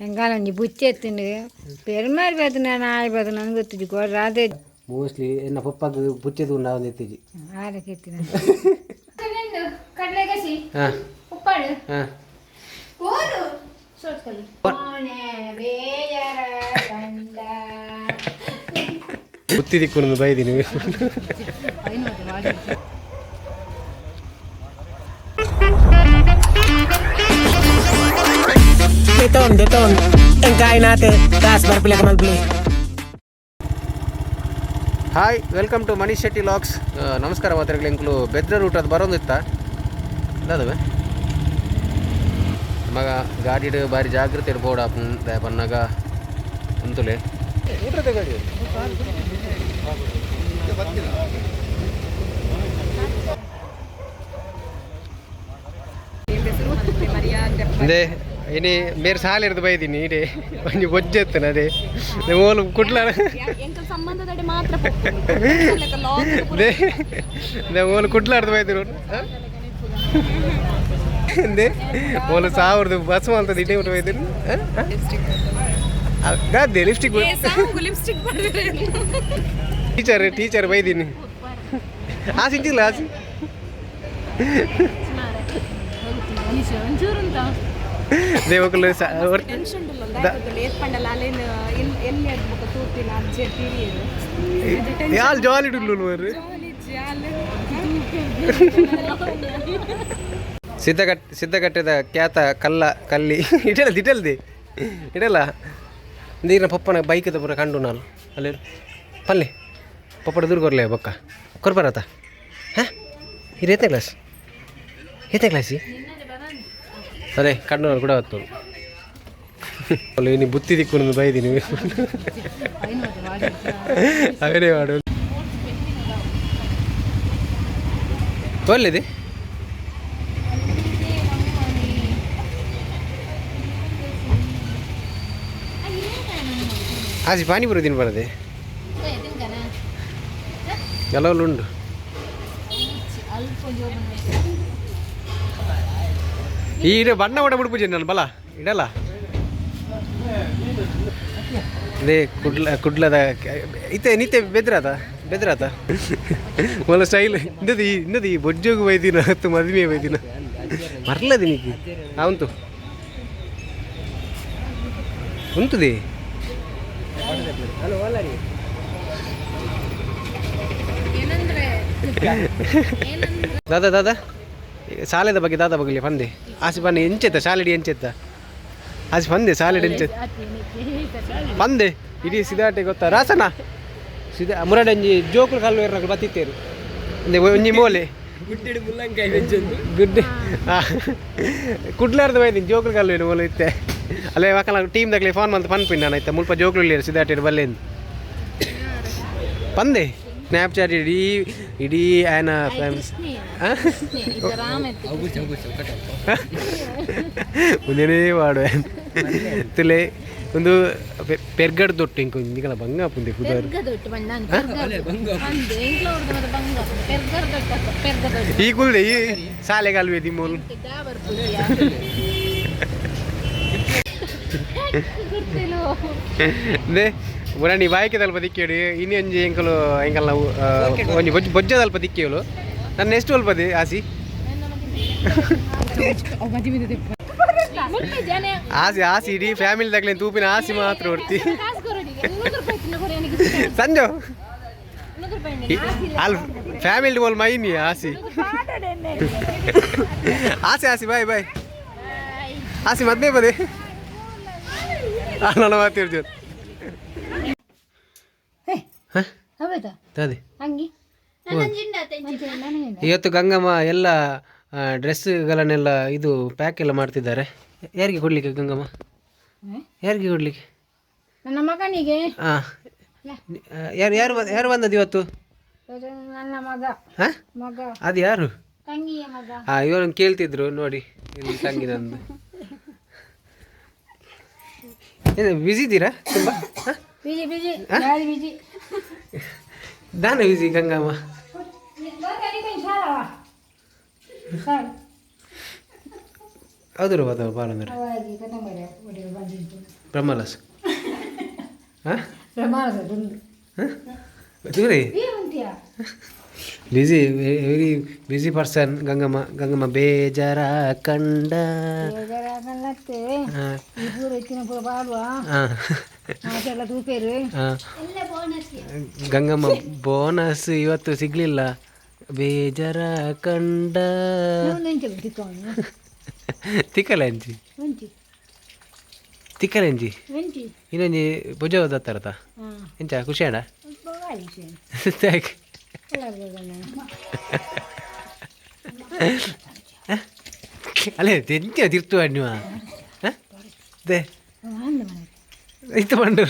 ಹೆಂಗಾನಿ ಬುಚ್ಚೆ ತಿಂದು ಪೆರ್ಮಾರಿ ಬದನ ನಾಯಿ ಬದ ನನಗೆ ಗೊತ್ತಿದ್ದು ಗೊಡ್ರ ಅದೇ ಮೋಸ್ಟ್ಲಿ ನನ್ನ ಪಪ್ಪಗೆ ಬುಚ್ಚೆದು ನಾವು ನಿಂತಿದ್ವಿ ಆರಕ್ಕೆ ಹಾ. ಕಡಲೆಗಸಿ ಉಪ್ಪಾಡು ಓದು. ಸೋತ್ಕೊಳ್ಳಿ. ಕುಣಿದು ಬೈದಿ ಬೈದೀನಿ Deton, deton. Engkain natin. Taas, barpila ka mag-play. Hi welcome to Manish Shetty LOX ನಮಸ್ಕಾರ ಮಾತ್ರ ಎಂಕ್ಲು ಬೆದ್ರ ಅದು ಬರೋದಿತ್ತ ಅದಾವೆ ಮಗ ಗಾಡಿ ಬಾರಿ ಜಾಗ್ರತೆ ಇರ್ಬೋಡ ಪನ್ನಾಗ ಅಂತುಲೆ ಗಾಡಿ ಅದೇ ಇನಿ ಮೇರೆ ಸಾಲ ಇರ್ದು ಬೈದೀನಿ ಇಡೇ ಒಂಜಿ ಬೊಜ್ಜೆತ್ತನ ಅದೇ ಓಲು ಕುಟ್ಲ ಎಂಕಲ್ ಸಂಬಂಧದಡಿ ಮಾತ್ರ ದೇ ದೇ ಓಲು ಕುಟ್ಲಾಡ್ದು ಬೈದಿರು ದೇ ಓಲು ಸಾವಿರದ ಬಸ್ ಅಂತದ ಇಟೇ ಬಿಟ್ಟು ಬೈದಿರು ಗದ್ದೆ ಲಿಪ್ಸ್ಟಿಕ್ ಲಿಪ್ಸ್ಟಿಕ್ ಟೀಚರ್ ಟೀಚರ್ ಬೈದೀನಿ ಆಸೆ ಇಂಚಿಲ್ಲ ಆಸೆ ಒಂಚೂರು ಉಂಟಾ ದೇ ಯಾಲ್ ಜಾಲಿ ಡುಲ್ಲು ಸಿದ್ಧಗಟ್ ಸಿದ್ಧಗಟ್ಟದ ಖ್ಯಾತ ಕಲ್ಲ ಕಲ್ಲಿ. ಇಡಲ್ಲ ಇಡಲ್ದಿ ಇಡಲ್ಲ. ನೀರಿನ ಪಪ್ಪನ ಬೈಕದ ಪೂರ ಕಂಡು ನಾನು. ಅಲ್ಲಿ ಪಲ್ಲೆ. ಪಪ್ಪಡ ದೂರ ಕೊರ್ಲೆ ಬೊಕ್ಕ. ಕೊರ್ಬರತ್ತ ಹಾಂ? ಇದು ಎತ್ತನೇ ಕ್ಲಾಸ್ ಎತ್ತನೇ ಕ್ಲಾಸಿ ಕಂಡು ನಾನು ಕೂಡ ಹೊತ್ತು. ಅಲ್ಲ ನೀನು ಬುತ್ತಿ ದಿಕ್ಕು ಬೈದಿನಿ ಒಳ್ಳೆದೆ ಮಾಡು. ಒಳ್ಳೆದೆ ಆಸಿ ಪಾನಿಪುರಿ ತಿನ್ಬಾರದೆ? ಉಂಡು ಉಂಟು. ಈಡೆ ಬಣ್ಣ ಹೊಡೆ ಬಿಡ್ಪೂಜೆ ನಾನು ಬಲ ಇಡಲ್ಲ. ಅದೇ ಕುಡ್ಲ ಕುಡ್ಲದ ಇತ್ತೆ ನಿತ್ಯ ಬೆದ್ರಾತ ಬೆದ್ರಾತ ಒಳ್ಳೆ ಸ್ಟೈಲ್ ಇಂದದಿ ಇಂದದಿ ಬೊಜ್ಜೋಗು ಬೈದಿನ ಹತ್ತು ಮದುವೆ ಬೈದಿನ ಮರ್ಲದಿ ನೀ ಅವಂತು ಉಂಟುದಿ ದಾದಾ ದಾದಾ. ಶಾಲೆದ ಬಗ್ಗೆ ದಾದ ಬಗ್ಗೆ ಬಂದೆ ಆಸಿ ಬನ್ನಿ ಎಂಚೆತ್ತ? ಶಾಲೆಡಿ ಎಂಚೆತ್ತ? ಆಸಿ ಬಂದೆ ಶಾಲೆಡಿ ಎಂಚೆತ್ತ? ಬಂದೆ ಇಡೀ ಸಿದಾಟೆ ಗೊತ್ತಾ? ರಾಸನ? ಸಿದ ಮುರಡಂಜಿ ಜೋಕುಲು ಕಲ್ಲು ಎರ್ನಗಳು ಬತ್ತಿತ್ತೇರು. ಒಂದೆ ಒಂಜಿ ಮೋಲೆ. ಗುಡ್ ಕುಡ್ಲಾರ್ದು ಬೈದಿನ ಜೋಕುಲು ಕಲ್ಲು ಏನು ಮೋಲೆ ಇತ್ತೆ? ಅಲ್ಲೇ ಮಕ್ಕಳ ಟೀಮ್ ದಾಗಲಿ ಫೋನ್ ಬಂದು ಪನ್ಪಿನ್ ನಾನು ಆಯ್ತಾ? ಮುಲ್ಪ ಜೋಕುಲು ಇಲ್ಲಿ ಸಿದಾಟೆ ಬಲ್ಲೆಂದು ಪಂದೆ. ಸ್ನ್ಯಾಪ್ಚಾಟ್ ಇಡೀ ಇಡೀ ಆ್ಯನ್ ಫ್ಯಾಮ್ಸ್ ಮುಂದೇನೇ ಮಾಡು ತುಲೆ ಒಂದು ಪೆರ್ಗಡ್ ದೊಟ್ಟು ಇಂಕ ಇಂದಿಗಳ ಬಂಗ ಪುಂದೆ ಕುದರ್ ಈ ಕುಲ್ದೆ ಈ ಶಾಲೆಗೆ ಅಲ್ವೇ ದಿಮ್ಮೋಲು ನೇ ಮುರಾಣಿ ಬಾಯ್ಕೆ ತಲ್ಪ ದಿಕ್ಕೇಡು ಇನ್ನು ಒಂಜಿ ಎಂಕಲು ಎಂಕಲ್ ನಾವು ಒಂಜಿ ಬೊಜ್ಜ ಬೊಜ್ಜ ಸ್ವಲ್ಪ ದಿಕ್ಕೇಳು ನನ್ನ ಎಷ್ಟು ಸ್ವಲ್ಪ ಆಸಿ ಆಸಿ ಆಸಿ ಇಡೀ ಫ್ಯಾಮಿಲಿ ತಗ್ಲಿ ತೂಪಿನ ಆಸಿ ಮಾತ್ರ ಹೊರ್ತಿ ಸಂಜು ಅಲ್ ಫ್ಯಾಮಿಲಿ ಬೋಲ್ ಮೈನಿ ಆಸಿ ಆಸಿ ಆಸಿ ಬಾಯ್ ಬಾಯ್ ಆಸಿ ಮದ್ವೆ ಬದೇ ನಾನು ಮಾತಿರ್ಜೋದು ಹೌದಾ? ಅದೇ ಹಂಗೆ? ಇವತ್ತು ಗಂಗಮ್ಮ ಎಲ್ಲ ಡ್ರೆಸ್ಗಳನ್ನೆಲ್ಲ ಇದು ಪ್ಯಾಕ್ ಎಲ್ಲ ಮಾಡ್ತಿದ್ದಾರೆ. ಯಾರಿಗೆ ಕೊಡ್ಲಿಕ್ಕೆ ಗಂಗಮ್ಮ? ಯಾರಿಗೆ ಕೊಡ್ಲಿಕ್ಕೆ? ನನ್ನ ಮಗನಿಗೆ. ಹಾಂ ಯಾರು ಯಾರು ಬಂದ್- ಯಾರು ಬಂದದ್ದು ಇವತ್ತು? ಇದು ನನ್ನ ಮಗ. ಹಾಂ? ಮಗ. ಅದು ಯಾರು? ತಂಗಿಯ ಮಗ. ಹಾಂ ಇವರನ್ನು ಕೇಳ್ತಿದ್ರು ನೋಡಿ ಇಲ್ಲಿ ತಂಗಿ ನಂದು ಏನು ಬ್ಯುಸಿ ಇದ್ದೀರಾ ತುಂಬ? ಹಾಂ? ಬಿಜಿ ಬಿಜಿ ನಾನು ಬ್ಯುಸಿ ಗಂಗಮ್ಮ ಸರ್ ಹೌದು ಬಾದ ಬಾಲಂದ್ರೆ ಅವಾಗಿ ಕದಂಬರಿ ಒಡೆಯ ಬಂದಿದ್ದು ಬ್ರಹ್ಮಲಸ್ ಹಾಂ busy very busy person Gangamma Gangamma ಬೇಜಾರ ಕಂಡ ಗಂಗಮ್ಮ ಬೋನಸ್ ಇವತ್ತು ಸಿಗ್ಲಿಲ್ಲ. ಬೇಜಾರ ಕಂಡ ತಿಕ್ಕಲೆಂಜಿ ತಿಕ್ಕಲೆಂಜಿ ಇನ್ನೊಂಜಿ ಭುಜ ಓದತ್ತಾರತ ಎಂಚ ಖುಷಿ ಅಣ್ಣ ಥ್ಯಾಂಕ್ ಅಲ್ಲೇ ಎಂತ ತಿರ್ತು തിരുത്തു ದೇ ಅಂದ ಮನೆ ಇತ್ತು ಬಂಡು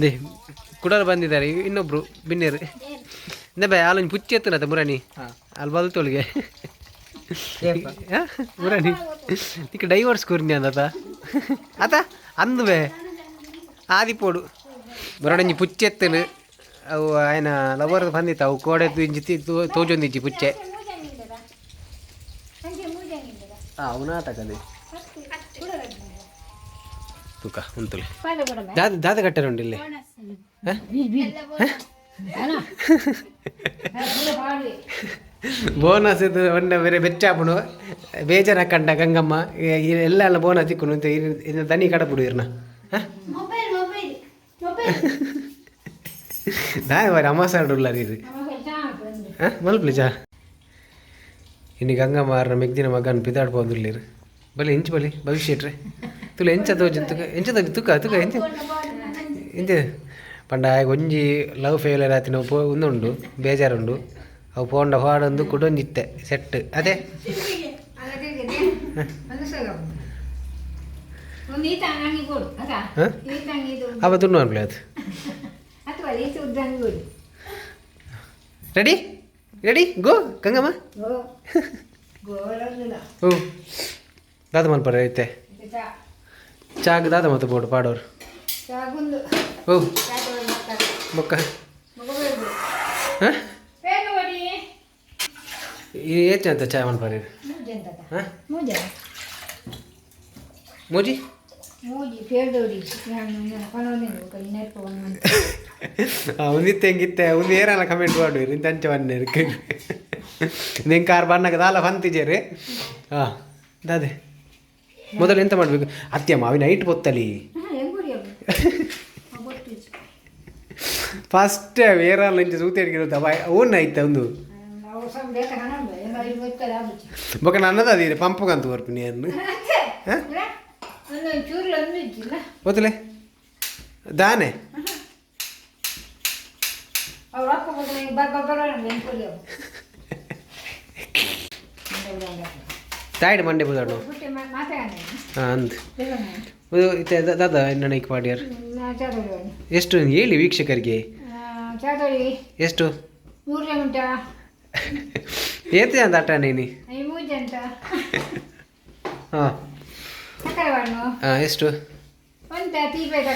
ದೇ ಕುಡಲು ಬಂದಿದ್ದಾರೆ ಇನ್ನೊಬ್ರು ಬಿನ್ನೇರು ಇಂದ ಬೇ ಆಲೊಂದು ಪುಚ್ಚಿ ಎತ್ತನತ ಮುರಾಣಿ ಅಲ್ಲಿ ಬಲ್ತೋಳಿಗೆ ಮುರಾಣಿ ತಿಕ್ ಡೈವರ್ಸ್ ಕೂರ್ನಿ ಅಂದತ ಆತ ಅಂದು ಬೇ ಆದಿಪೋಡು. ಮುರಾಣಿ ಪುಚ್ಚಿ ಎತ್ತನು ಅವು ಆಯ್ನ ಲವರ್ ಬಂದಿತ್ತು. ಅವು ಕೋಡೆ ಇಂಚಿ ತಿ- ತೋ- ತೋಜೊಂದಿಜ್ಜಿ ಪುಚ್ಚೆ. ಅವನ ಆಟಕದೆ ತೂಕ, ಉಂತುಲೆ. ದಾದ ದಾದ ಕಟ್ಟರ ಉಂಟು ಇಲ್ಲಿ? ಹ? ಬೋನಸ್ ಇದು ಒಂದ ಬೇರೆ ಬೆಚ್ಚಾಪುಣು. ಬೇಜಾರ ಕಂಡ ಗಂಗಮ್ಮ. ಎಲ್ಲ ಬೋನಸ್ ಇನ್ನು ದನಿ ಕಡಪುಡು ಇರ್ನ. ಮೊಬೈಲ್ ಮೊಬೈಲ್ ಮೊಬೈಲ್ அம்மா ಬಾರಿ ಅಮಾಸಾಡುಲ್ಲ ರೀ ನಮಗೆ ಚಾ ಬಂದು ಮಾರ ಮೆಗ್ದಿನ ಮಗನ್ ಪಿದಾಡ್ಬೋದಿಲ್ಲಿರು ಬಲಿ ಇಂಚು ಬಲಿ ಭವಿಷ್ಯ ಇಟ್ರೆ ತುಲ ಎಂಚ ತೋಜು ತುಕ ಎಂಚ ತೋಜಿ ತುಕ ತುಕ ಎಂಚ ಎಂಚ ಪಂಡ ಒಂಜಿ ಲವ್ ಫೇಲಿಯರ್ ಆತಿನ ಪೋ ಉಂದುಂಡು ಬೇಜಾರುಂಡು. ಅವು ಪೋಂಡ ಪಾಡೊಂದು ಕುಡೊಂಜಿತ್ತೆ ಸೆಟ್ ಅದೇ? ಒಂದು ಈತ ಅಂಗಿ ಕೊಡು ಅದ ಹ? ಈತ ಅಂಗಿ ಇದು ಅವ ತುಣ್ಣು ಅನ್ಪ್ಲೆ ಅದು ಅಥವಾ ಈತ ಉದ್ದ ಅಂಗಿ ಕೊಡು ready ready go Gangamma go ಗೋರಲ್ಲ ಓ ದಾದ ಮಲ್ಪರ ಐತೆ ಚಾ ಚಾಗ್ ದಾದ ಮತ್ತೆ ಬೋಡು ಪಾಡೋರು ಚಾಗುಂದು ಓ ಚಾ ತೊಗೊಂಡು ಬರ್ತಾರೆ ಬೊಕ್ಕ ಮಗಬೇಕು ಹಾಂ ಬೇಗ ಬಡಿ ಈ ಏಚ್ ಅಂತ ಚಾ ಮಲ್ಪರಿ ಮೂಜಿ ಅಂತ ಹಾಂ ಮೂಜ அவனித்து எங்கித்த உன் ஏறால கமெண்ட் பாடுவேரு தஞ்ச வண்ண இருக்கு நீங்க காರ್ ಬಣ್ಣಕದಾಲ ಬಂತಿದ್ದೀರಿ ಹಾ ದಾದೆ. ಮೊದಲು ಎಂತ ಮಾಡಬೇಕು? ಅತ್ಯ ಮಾವಿನ ಐಟ್ ಬೊತ್ತಲಿ ಫಸ್ಟ್ ಏರಾಲ ಇಂಚ ಸೂತೇಡಿಗಿರುತ್ತೆ ಓನ್ ಐತೆ ಒಂದು. ಬೊಕ ನನ್ನದಾದೀರಿ ಪಂಪಗಂತ ಬರ್ಪಿನಿ ಯಾರನ್ನು ಹಾಂ? ಗೊತ್ತಲೆ ದಾನೆ? ತಾಯಿಡ ಮಂಡೆ ಬುದಾಡು ಅಂದ್. ದಾದ ನನಗೆ ಪಾಡ್ಯಾರ? ಎಷ್ಟು ಹೇಳಿ ವೀಕ್ಷಕರಿಗೆ? ಎಷ್ಟು? ಏತಿ ಅಂತ ಆಟ ನೀನು? ಹಾಂ. ಎಷ್ಟು ಪಂತಾ ತಿಬೇಕ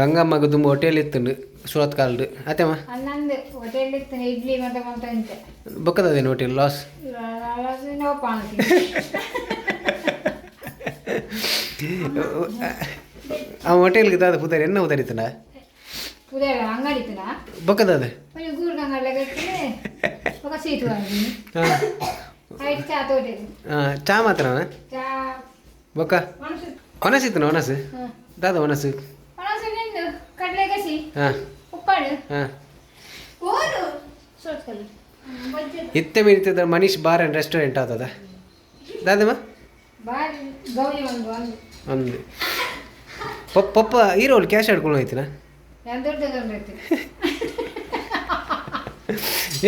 ಹೋಟೆಲ್ 호텔 ಇತ್ತು ಸುರತ್ ಕಾಲ ಅತೆಮ್ಮ ಅಲ್ಲಂದೆ ಹೋಟೆಲ್ ಲಾಸ್ ಲಾಲಸಿ ಹೋಟೆಲ್ ಪಾಣತಿ ಪುದರ್ ಎನ್ನ ತಾದೆ ಪುದರೆನ್ನ उतರಿತನ ಪುದರೆ ಮಾತ್ರನಾ ಬೊಕ್ಕ ಒಣಸಿತ್ತನ ಒಣಸು ದಾದ ಒಣಸು ಇತ್ತೆ ಮೀನಿತ್ತಿದ್ರೆ ಮನೀಶ್ ಬಾರ್ ಆ್ಯಂಡ್ ರೆಸ್ಟೋರೆಂಟ್ ಆತದ ದಾದಮ್ಮ ಒಂದು ಪಪ್ಪ ಪಪ್ಪ ಈರೋಲ್ ಕ್ಯಾಶ್ ಆಡ್ಕೊಂಡು ಹೋಯ್ತಿನ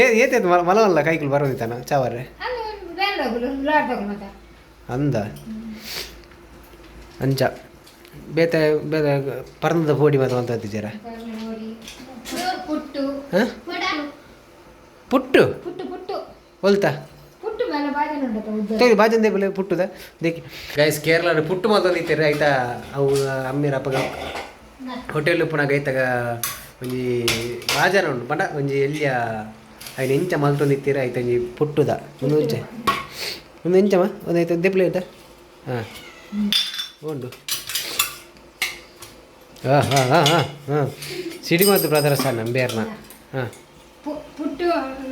ಏತೈತೆ ಮಲವಲ್ಲ ಕೈಗಳು ಬರೋದಿತ್ತಾನ ಚಾವರ್ರೆ ಅಂದ ಅಂಚ ಬೇತೆ ಬೇತೆ ಪರ್ನದ ಪೋಡಿ ಮಾತ್ರ ಅಂತಂತಿದ್ದೀರ ಪುಟ್ಟು. ಒಲ್ತಾ ಪುಟ್ಟು? ಪುಟ್ಟು ಪುಟ್ಟು. ಹೊಲ್ತಾ? ಪುಟ್ಟು ಮೇಲೆ ಬಾಜನ ತೆಗಿ ಬಾಜಂದೆ ಬಲೆ ಪುಟ್ಟದ? ದೇಕಿ ಗೈಸ್ ಕೇರಳ ಪುಟ್ಟು ಮಾತೊಂದಿತ್ತೀರಿ ಆಯ್ತಾ? ಅವು ಅಮ್ಮಿರ ಅಪ್ಪಗ ಹೋಟೆಲ್ ಪುನಃ ಗೈತಾಗ ಒಂಜಿ ಬಾಜನ ಉಂಡು ಪಂಡ ಒಂಜಿ ಎಲ್ಲಿಯ ಐದು ಎಂಚ ಮಲ್ತೊಂದಿತ್ತೀರ ಆಯ್ತು ಪುಟ್ಟುದ. ಒಂದು ಇಂಚ. ಒಂದು ಇಂಚಮ್ಮ ಒಂದು ಆಯ್ತು ದೆಪ್ಲೆ ಆಯ್ತಾ ಹಾಂ. ಉಂಡು. ಹಾಂ ಹಾಂ ಹಾಂ ಹಾಂ ಹಾಂ. ಸಿಡಿಮದ್ದು ಬ್ರದರ್ಸ್ ಅಣ್ಣ ಬೇರ್ನ. ಹಾಂ. ಪುಟ್ಟು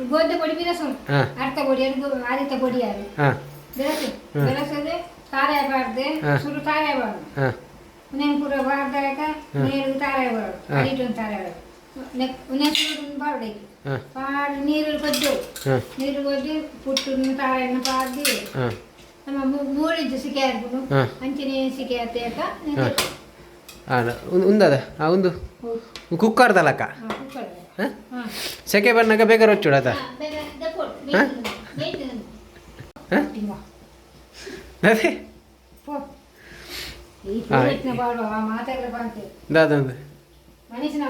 ಗೋಧಿ ಪೊಡಿ ಬಿರಸು ಹಾಂ. ಅರ್ಥ ಪೊಡಿ ಅದು ಆದಿತ್ಯ ಪೊಡಿ ಅದು. ಹಾಂ. ಬೆರಸು ಬೆರಸದೆ ತಾರಾಯ ಬಾರ್ದೆ ಹಾ. ಸುರು ತಾರಾಯ ಬಾರ್ದು. ಹಾಂ. ಉನೇನ್ ಪೂರ ಬಾರ್ದಾಗ ನೀರು ತಾರಾಯ ಬಾರ್ದು. ಹಾ. ಅಡಿಟೊಂದು ತಾರಾಯ ಬಾರ್ದು. ಉನೇನ್ ಸುರು ಬಾರ್ಬೇಕು ಹಾಂ. ಪಾಡಿ ನೀರು ಕೊದ್ದು. ನೀರು ಕೊದ್ದು ಪುಟ್ಟು ತಾರಾಯನ ಪಾಡಿ ಹಾಂ. ನಮ್ಮ ಮೂರಿದ್ದು ಸಿಕೆ ಹಾ. ಅಂಚಿನ ಸಿಕೆ ಹಾಂ. ಹಾಂ ಉಂದದ? ಆ ಒಂದು ಕುಕ್ಕರ್ ತಲಕ? ಸೆಕೆ ಬನ್ನಾಗ ಬೇಕಾದ್ರೆ ಹೊಚ್ಚುಡದ ಅದೇ ದಾದೊಂದು ಮನುಷ್ಯನ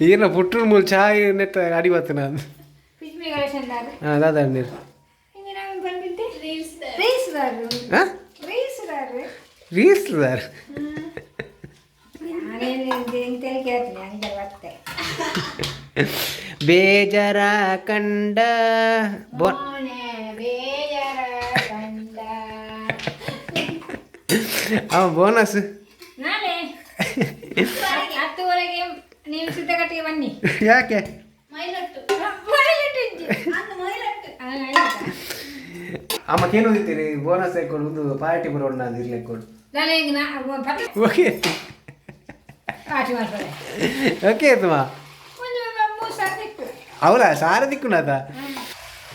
ಈಗಿನ ಪುಟ್ರು ಮೂಲ ಚಾಯ್ ನೆಟ್ಟ ನಾನು. ಕಲೆಕ್ಷನ್ ದಾದ ಹಾಂ ದಾದ ನೀರು ರೀಲ್ಸ್ ಹಾಂ? ರೀಲ್ಸ್ ದಾರು. ರೀಸ್ ಸರ್ ಬೇಜಾರ ಕಂಡ ಬೋ ಮೋನೆ ಕಂಡ. ಅವ ಬೋನಸ್? ನೀವು ಸಿದ್ಧಗಟ್ಟಿಗೆ ಬನ್ನಿ. ಯಾಕೆ? ಅಮ್ಮ? ಅಮ್ಮಕ್ಕೇನು ಓದಿದ್ದೀರಿ? ಬೋನಸ್ ಹಾಕೊಂಡು ಒಂದು ಪಾರ್ಟಿ ಬರೋಣ ನಾನು ಈಗ ಓಕೆ ಪಾಟಿ ಮಾಡ್ತಾರೆ ಓಕೆ ಆಯ್ತಮ್ಮ ಅವಳ ದಿಕ್ಕುನಾದ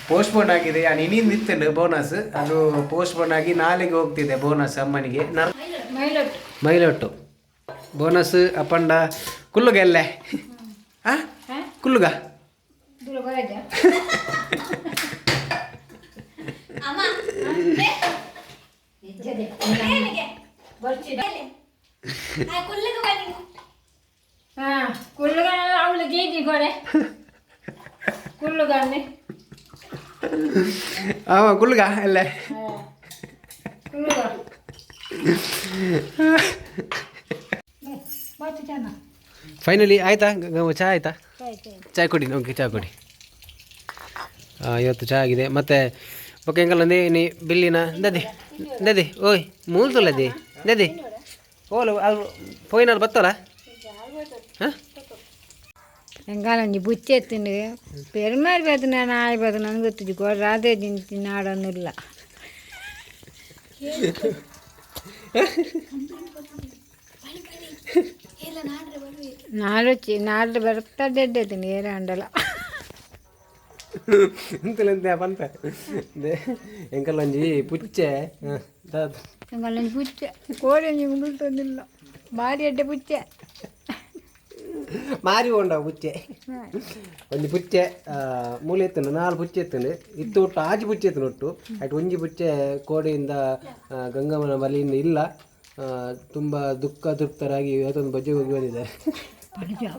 ಪೋಸ್ಟ್ಪೋನ್ ಆಗಿದೆ. ನಾನು ಇನ್ನಿಂದ ಇತ್ತೇನೆ ಬೋನಸ್ ಅದು ಪೋಸ್ಟ್ಪೋನ್ ಆಗಿ ನಾಳೆಗೆ ಹೋಗ್ತಿದೆ ಬೋನಸ್ ಅಮ್ಮನಿಗೆ. ಮೈಲೊಟ್ಟು. ಬೋನಸ್ ಅಪ್ಪಂಡ కుల్లుగా వెళ్ళే కుల్లుగా కుళ్ళుగా ఆవులు గేజీ కూడా కుళ్ళుగా అండి ஆமா குள்ளுக்கா இல்ல குள்ளுக்கா பாத்துட்டானா ಫೈನಲಿ ಆಯ್ತಾ? ಚಹಾ ಗ- ಚಾ ಆಯ್ತಾ? ಚಾಯ್ ಕೊಡಿ ಓಕೆ ಚಾಯ್ ಕೊಡಿ. ಆ, ಇವತ್ತು ಚಹಾ ಆಗಿದೆ. ಮತ್ತು ಓಕೆ ಹೆಂಗಲ್ಲ ನೀ ಬಿಲ್ಲಿನ? ದದಿ ದದಿ ಓಯ್ ಮೂಲ್ತುಲ್ಲದಿ ದದಿ ಓಲು ಅವ್ರು ಫೋನಲ್ಲಿ ಬತ್ತಲ್ಲ? ಹಾಂ? ಎಂಗಾಲಂಜಿ ಬುಚ್ಚಿ ಎತ್ತಿನ ಪೆರುಮಾರಿ ಬೇತು ನಾನು ಆಯ್ಬೋದು ನನಗೆ ಗೊತ್ತಿದ್ದು ಕೊಡ್ರ ಅದೇ ತಿಂತೀನಿ ನಾಡೊಂದಿಲ್ಲ ನಾಡೊಚ್ಚಿ ನಾಡ್ದು ಬರ್ತದೆ ಎದ್ದೇತೀನಿ ಏರ ಅಂಡಲ. ಎಂತಲಂತೆ ಪಂತ ಎಂಕಲ್ಲಂಜಿ ಪುಚ್ಚೆ. ಎಂಗಾಲಂಜಿ ಪುಚ್ಚೆ. ಕೋಳಿ ಒಂಜಿ ಮುಳ್ತೊಂದಿಲ್ಲ ಮಾರಿ ಅಡ್ಡೆ ಪುಚ್ಚೆ. ಮಾರಿ ಉಂಡ ಪುಚ್ಚೆ. ಒಂಜಿ ಪುಚ್ಚೆ ಆ, ಮೂಲೆ ಎತ್ತುಂಡು ನಾಲ್ ಪುಚ್ಚೆ ಎತ್ತುಂಡು. ಇತ್ತು ಒಟ್ಟು ಆಜಿ ಪುಚ್ಚೆ ಎತ್ತುಂಡು ಒಟ್ಟು. ಅಟ್ ಒಂಜಿ ಪುಚ್ಚೆ ಕೋಡೆಯಿಂದ ಆ, ಗಂಗಮ್ಮನ ಬಲಿಯಿಂದ ಇಲ್ಲ. ತುಂಬ ದುಃಖ ತೃಪ್ತರಾಗಿ ಇವತ್ತೊಂದು ಬಜ್ಜೆ ಹೋಗಿ ಬಂದಿದ್ದಾರೆ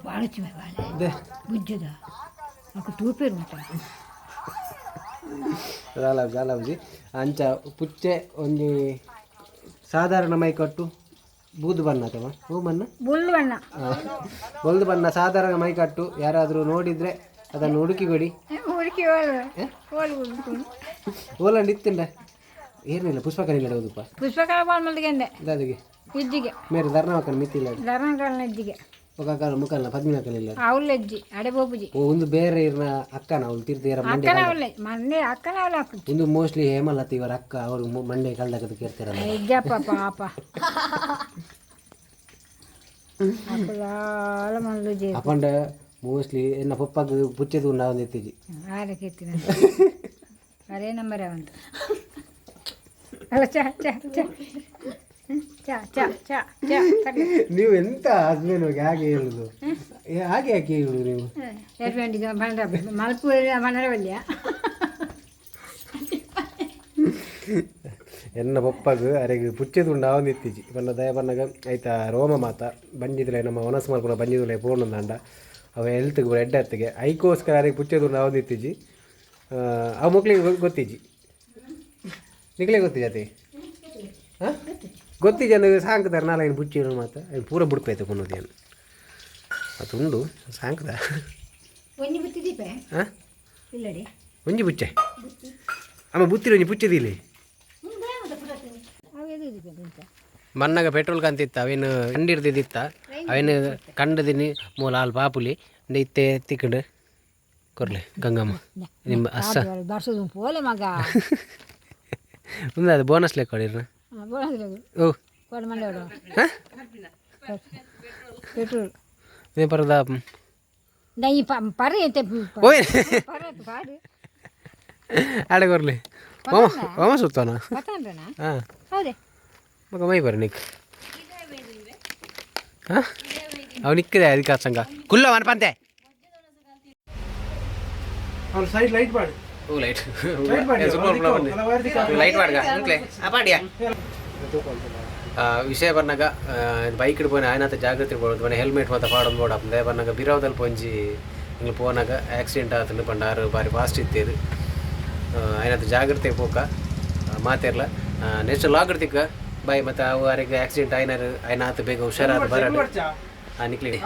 ಬಾಳಚು ಬಾಳೆ ಅದೇ ಬುಜ್ಜದ. ತೂಪೇರು ಮಾತಾಡ ಗಾಲಾಬ್ಜಿ ಅಂಚ ಪುಚ್ಚೆ ಒಂಜಿ ಸಾಧಾರಣ ಮೈ ಕಟ್ಟು ಬೂದು ಬಣ್ಣ ಅಥವಾ? ಹೂ ಬಣ್ಣ? ಬುಲ್ಲು ಬಣ್ಣ. ಬುಲ್ದು ಬಣ್ಣ ಸಾಧಾರಣ ಮೈ ಕಟ್ಟು ಯಾರಾದರೂ ನೋಡಿದರೆ ಅದನ್ನು ಹುಡುಕಿ ಕೊಡಿ. ಹುಡುಕಿ ಓಲ್ ಇತ್ತಿಂಡ? ಏರ್ನೇ ಲ ಪುಸ್ತಕ ಅಲ್ಲಿ ನಡೆದುಪ್ಪ ಪುಸ್ತಕ ಕಾಲ ಮಲ್ಲ ಗೆನ್ನೆ ಇದ್ದಿಗೆ ಮೇರೆ ದರಣ ಹಾಕನ್ನ ಮಿತಿ ಲ ದರಣ ಗಾಲ ನೆ ッジ ಗೆ ಪಗಕರು ಮುಕನ್ನ ಪದ್ಮನಾತ ಲಲ್ಲ ಅವ್ಲೆಜ್ಜಿ ಅಡೇ ಬಾಪುಜಿ ಒಂದು ಬೇರೆ ಇರ್ನ ಅಕ್ಕನ ಅವ್ಲು ತಿರ್ದಿರ ಮಂಡೆ ಅಕ್ಕನ ಅವ್ಲೆ ಮನ್ನ ಇಂದು ಮೋಸ್ಟ್ಲಿ ಹೇಮಲತ ಇವರ ಅಕ್ಕ ಅವರು ಮಂಡೆ ಕಳ್ದಕದು ಕೇರ್ತಿರನ ವಿಜ್ಞಾ ಪಾಪಾ. ಪಾಪಾ ಮೋಸ್ಟ್ಲಿ ಎನ್ನ ಪಪ್ಪಗ ಗು ಪುತ್ತೆದು ನಾದೆತಿ ಆರೆ ಕೇತ್ತಿನ ಆರೆ ನಂಬರೆ ಅಲ್ಲ ಚಾ ಚಾ ಚಾ. ಚಾ ಚಾ ಚಾ ಚಾ ತರ್ಲೆ. ನೀವು ಎಂತ ಹಸ್ಬೆಂಡ್ ಹೋಗಿ ಹೇಳುದು? ಹಾಗೆ ಯಾಕೆ ಹೇಳುದು ನೀವು? ಮಲ್ಪು ಎನ್ನ ಪಪ್ಪಗೆ ಅರೆಗೆ ಪುಚ್ಚೆ ತುಂಡ ಅವನ ಇತ್ತೀಚಿ. ಬಣ್ಣ ದಯ ಬಣ್ಣಗ ಆಯ್ತಾ ರೋಮ ಮಾತ. ಬಂಜಿದ್ರೆ ನಮ್ಮ ಒನಸ್ ಮಾಡ್ಕೊಂಡು ಬಂಜಿದ್ರೆ ಪೂರ್ಣ ದಂಡ. ಅವ ಹೆಲ್ತ್ಗೆ ಎಡ್ಡತ್ತಿಗೆ ಐಕೋಸ್ಕರ ಅರೆಗೆ ಪುಚ್ಚೆ ತುಂಡ ಅವನ ಇತ್ತೀಚಿ. ಆ ಮಕ್ಳಿಗೆ ಗೊತ್ತಿಜ್ಜಿ ನಿಕ್ಳಿಗೆ ಗೊತ್ತಿಜಿ ಅತಿ ಹಾಂ? ಗೊತ್ತಿಜನ ಸಾಂಕದಾರ ನಾಲ ಏನು ಬುಚ್ಚಿ ಮಾತು ಏನು ಪೂರ ಬುಡ್ಪೈತೆ ಕೊನ್ನೋದೇನು ಅದು ಉಂಡು ಸಾಂಕದ. ಒಂಜಿ ಹಾಂ? ಬುಚ್ಚೆ? ಅಮ್ಮ ಬುತ್ತಿರಿ ಒಂಜಿ ಬುಚ್ಚದಿಲ್ಲಿ ಮಣ್ಣಾಗ ಪೆಟ್ರೋಲ್ ಕಂತಿತ್ತ ಅವೇನು ಕಂಡಿಡ್ದಿದ್ದಿತ್ತ ಅವೇನು ಕಂಡದಿನಿ ಮೂಲ ಹಾಲು ಪಾಪುಲಿ ಇತ್ತೆ ತಿಕ್ಕಂಡು. ಕೊರ್ಲೆ ಗಂಗಮ್ಮ ನಿಮ್ಮ ಅಸ್ಸ. ಬರ್ಸೋದು ಪೋಲೆ ಮಗ. ಮುಂದೆ ಅದು ಬೋನಸ್ ಲೆಕ್ಕ ಕೊಡಿರ್ನ ಬೋಳಂಗಿಲ್ಲ ಓ ಕೊಡು ಮಂಡೆ ಹೊಡು ಹಾಂ ಪೆಟ್ರೋಲ್ ಇದೇ ಪರದ ನಾ ಈ ಪ- ಪರಿ ಅಂತ ಓಯ್ ಪರ ಪಾಡು ಆಡೆ ಕೊರ್ಲಿ ಓಮ ಓಮ ಸುತ್ತೋನ ಪತ್ತಾನ್ರಣ ಹಾಂ ಹೌದೇ ಮಗ ಮೈ ಬರ್ರಿ ನಿಕ್ ಹಾಂ ಅವ್ ನಿಕ್ಕಿದೆ ಅದಕ್ಕೆ ಸಂಘ ಕುಲ್ಲ ಅವನ ಪಂತೆ ಅವ್ನು ಸೈಡ್ ಲೈಟ್ ಮಾಡಿ ಓ ಲೈಟ್ ಲೈಟ್ ಮಾಡಿ ಲೈಟ್ ಮಾಡ್ಗ ಅಂಕ್ಲೆ ಅಪಾಡಿಯಾ ವಿಷಯ ಬಂದಾಗ ಬೈಕ್ ಪೋನ ಆಯ್ನತ್ತ ಜಾಗ್ರತೆ ಬೋಡು ಮನೆ ಹೆಲ್ಮೆಟ್ ಮತ್ತೆ ಪಾಡೊಂದು ಬೋಡ ಅಂದೆ ಬಂದಾಗ ಬಿರಾವದಲ್ಲಿ ಪೊಂಜಿ ಹಿಂಗೆ ಪೋನಾಗ ಆಕ್ಸಿಡೆಂಟ್ ಆತಂದು ಪಂಡಾರು ಬಾರಿ ಫಾಸ್ಟ್ ಇತ್ತೇದು ಆಯ್ನತ್ತ ಜಾಗ್ರತೆ ಪೋಕ ಮಾತಿರ್ಲ ನೆಕ್ಸ್ಟ್ ಲಾಗ್ರತಿಕ ಬಾಯ್ ಮತ್ತೆ ಅವು ಅವರಿಗೆ ಆಕ್ಸಿಡೆಂಟ್ ಆಯ್ನಾರು ಆಯ್ನಾತ ಬೇಗ ಹುಷಾರಾದ ಬರಡು ನಿಕ್ಲಿಡಿ.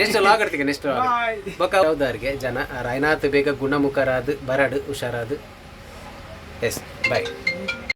ನೆಕ್ಸ್ಟ್ ಲಾಗ್ರತಿಗೆ ನೆಕ್ಸ್ಟ್ ಬೊಕ್ಕ ಯಾವ್ದಾರಿಗೆ? ಜನ. ರಾಯನಾಥ್ ಬೇಗ ಗುಣಮುಖರಾದ ಬರಡು ಹುಷಾರಾದ. ಎಸ್ ಬಾಯ್